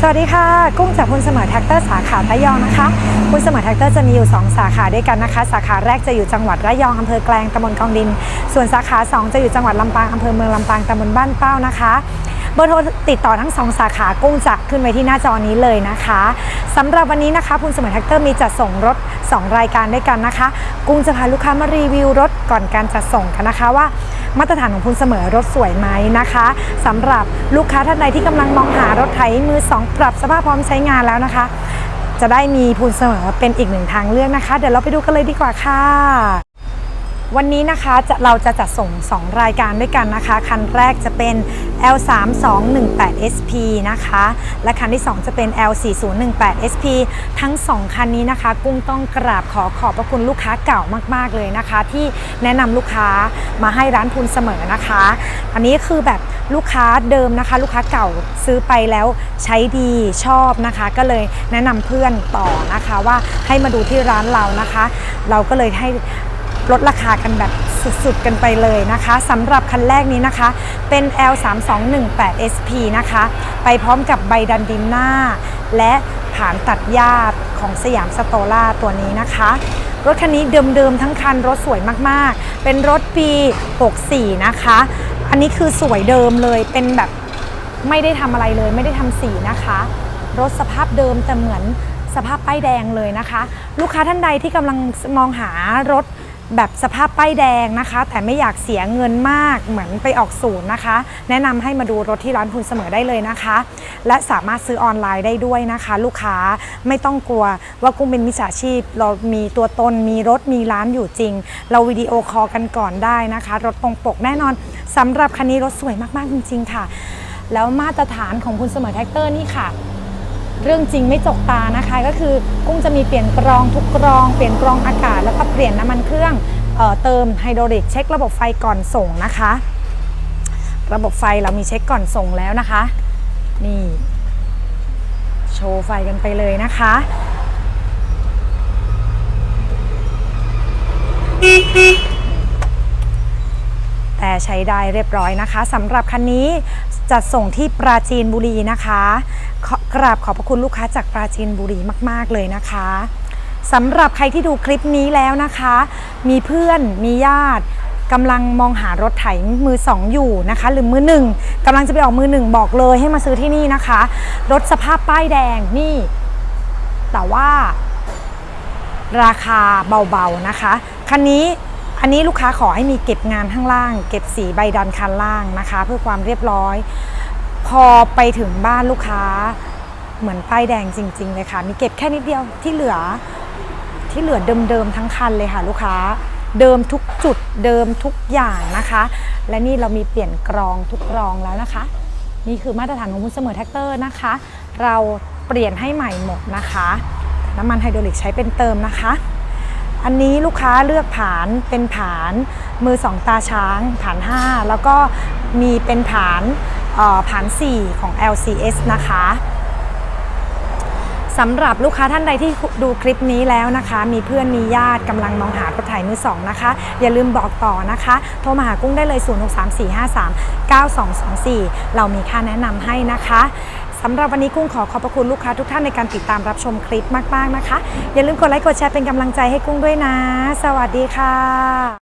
สวัสดีค่ะ กุ้งจากคุณเสมอแท็กเตอร์สาขาระยองนะคะ คุณเสมอแท็กเตอร์จะมีอยู่ 2 สาขาด้วยกันนะคะ สาขาแรกจะอยู่จังหวัดระยองอำเภอแกลงตำบลกองดิน ส่วนสาขา 2 จะอยู่จังหวัดลำปางอำเภอเมืองลำปางตำบลบ้านเป้านะคะเบอร์โทรติดต่อทั้ง2สาขากุ้งจะขึ้นไว้ที่หน้าจอนี้เลยนะคะสำหรับวันนี้นะคะคุณเสมอแท็กเตอร์มีจัดส่งรถ 2 รายการด้วยกันนะคะ กุ้งจะพาลูกค้ามารีวิวรถก่อนการจัดส่งกันนะคะว่ามาตรฐานของคุณเสมอรถสวยไหมนะคะสำหรับลูกค้าท่านใดที่กำลังมองหารถไถมือสองปรับสภาพพร้อมใช้งานแล้วนะคะ จะได้มีพูนเสมอเป็นอีกหนึ่งทางเลือกนะคะ เดี๋ยวเราไปดูกันเลยดีกว่าค่ะวันนี้นะคะจะเราจะจัดส่ง 2 รายการด้วยกันนะคะ คันแรกจะเป็น L3218SP นะคะ และคันที่ 2 จะเป็น L4018SP ทั้ง 2 คันนี้นะคะ กุ้งต้องกราบขอขอบพระคุณลูกค้าเก่ามาก ๆ เลยนะคะ ที่แนะนำลูกค้ามาให้ร้านพูนเสมอนะคะ อันนี้คือแบบลูกค้าเดิมนะคะ ลูกค้าเก่าซื้อไปแล้วใช้ดีชอบนะคะ ก็เลยแนะนำเพื่อนต่อนะคะว่าให้มาดูที่ร้านเรานะคะ เราก็เลยให้ ลดราคากันแบบสุดๆกันไปเลยนะคะสำหรับคันแรกนี้นะคะ เป็น L3218SP นะคะ ไปพร้อมกับใบดันดินหน้า และผานตัดหญ้าของสยามสโตล่าตัวนี้นะคะรถคันนี้เดิมๆทั้งคันรถสวยมากๆ เป็นรถปี 64 นะคะ อันนี้คือสวยเดิมเลยเป็นแบบไม่ได้ทำอะไรเลยไม่ได้ทำสีนะคะ รถสภาพเดิมแต่เหมือนสภาพป้ายแดงเลยนะคะ ลูกค้าท่านใดที่กำลังมองหารถ แบบสภาพป้ายแดงนะคะ แต่ไม่อยากเสียเงินมากเหมือนไปออกศูนย์นะคะ แนะนำให้มาดูรถที่ร้านคุณเสมอได้เลยนะคะ และสามารถซื้อออนไลน์ได้ด้วยนะคะ ลูกค้าไม่ต้องกลัวว่ากุ้งเป็นมิจฉาชีพ เรามีตัวตนมีรถมีร้านอยู่จริง เราวิดีโอคอลกันก่อนได้นะคะ รถตรงปกแน่นอนสำหรับคันนี้รถสวยมากๆจริง ๆ ค่ะ แล้วมาตรฐานของคุณเสมอแท็กเตอร์นี่ค่ะ เรื่องจริงไม่จกตานะคะ ก็คือกุ้งจะมีเปลี่ยนกรองทุกกรอง เปลี่ยนกรองอากาศ แล้วก็เปลี่ยนน้ำมันเครื่องเออเติมไฮดรอลิกเช็คระบบไฟก่อนส่งนะคะ ระบบไฟเรามีเช็คก่อนส่งแล้วนะคะ นี่โชว์ไฟกันไปเลยนะคะแต่ ใช้ได้เรียบร้อยนะคะสำหรับคันนี้จัดส่งที่ปราจีนบุรีนะคะกราบขอบพระคุณลูกค้าจากปราจีนบุรีมาก ๆ เลยนะคะสำหรับใครที่ดูคลิปนี้แล้วนะคะ มีเพื่อนมีญาติกำลังมองหารถไถมือสองอยู่นะคะ หรือมือหนึ่งกำลังจะไปออกมือหนึ่งบอกเลยให้มาซื้อที่นี่นะคะ รถสภาพป้ายแดงนี่ แต่ว่า ราคาเบาๆนะคะ คันนี้ อันนี้ลูกค้าขอให้มีเก็บงานข้างล่าง เก็บสีใบดันคันล่างนะคะ เพื่อความเรียบร้อย พอไปถึงบ้านลูกค้าเหมือนป้ายแดงจริง ๆ เลยค่ะ มีเก็บแค่นิดเดียวที่เหลือที่เหลือเดิมๆทั้งคันเลยค่ะ ลูกค้าเดิมทุกจุดเดิมทุกอย่างนะคะ และนี่เรามีเปลี่ยนกรองทุกกรองแล้วนะคะ นี่คือมาตรฐานของคุณเสมอแท็กเตอร์นะคะ เราเปลี่ยนให้ใหม่หมดนะคะ น้ำมันไฮดรอลิกใช้เป็นเติมนะคะ อันนี้ลูกค้าเลือกผานเป็นผานมือสองตาช้างผาน 5 แล้วก็มีเป็นผานผาน 4 ของ LCS นะคะสำหรับลูกค้าท่านใดที่ดูคลิปนี้แล้วนะคะ มีเพื่อนมีญาติกำลังมองหารถไถมือสองนะคะ อย่าลืมบอกต่อนะคะ โทรมาหากุ้งได้เลย 0634539224 เรามีค่าแนะนำให้นะคะ สำหรับวันนี้กุ้งขอขอบพระคุณลูกค้าทุกท่านในการติดตามรับชมคลิปมากๆนะคะ อย่าลืมกดไลค์กดแชร์เป็นกำลังใจให้กุ้งด้วยนะ สวัสดีค่ะ